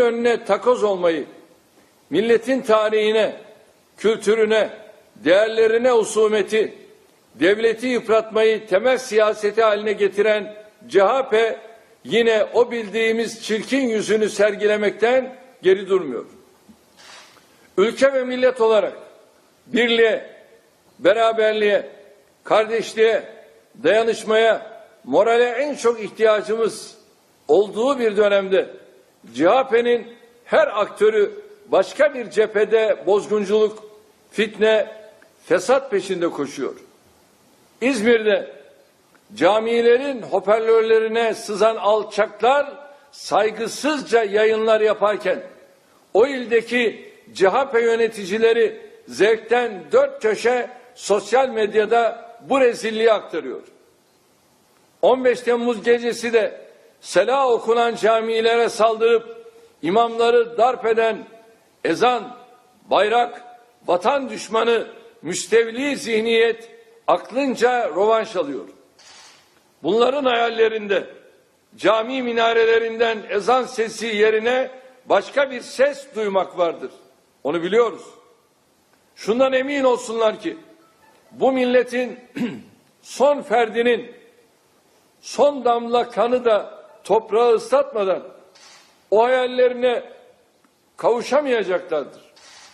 önüne takoz olmayı, milletin tarihine, kültürüne, değerlerine usumeti, devleti yıpratmayı temel siyaseti haline getiren CHP yine o bildiğimiz çirkin yüzünü sergilemekten geri durmuyor. Ülke ve millet olarak birliğe, beraberliğe, kardeşliğe, dayanışmaya, morale en çok ihtiyacımız olduğu bir dönemde CHP'nin her aktörü başka bir cephede bozgunculuk, fitne, fesat peşinde koşuyor. İzmir'de camilerin hoparlörlerine sızan alçaklar saygısızca yayınlar yaparken o ildeki CHP yöneticileri zevkten dört köşe sosyal medyada bu rezilliği aktarıyor. 15 Temmuz gecesi de sela okunan camilere saldırıp imamları darp eden ezan, bayrak, vatan düşmanı, müstevli zihniyet aklınca rovanş alıyor. Bunların hayallerinde cami minarelerinden ezan sesi yerine başka bir ses duymak vardır. Onu biliyoruz. Şundan emin olsunlar ki bu milletin son ferdinin son damla kanı da toprağı ıslatmadan o hayallerine kavuşamayacaklardır.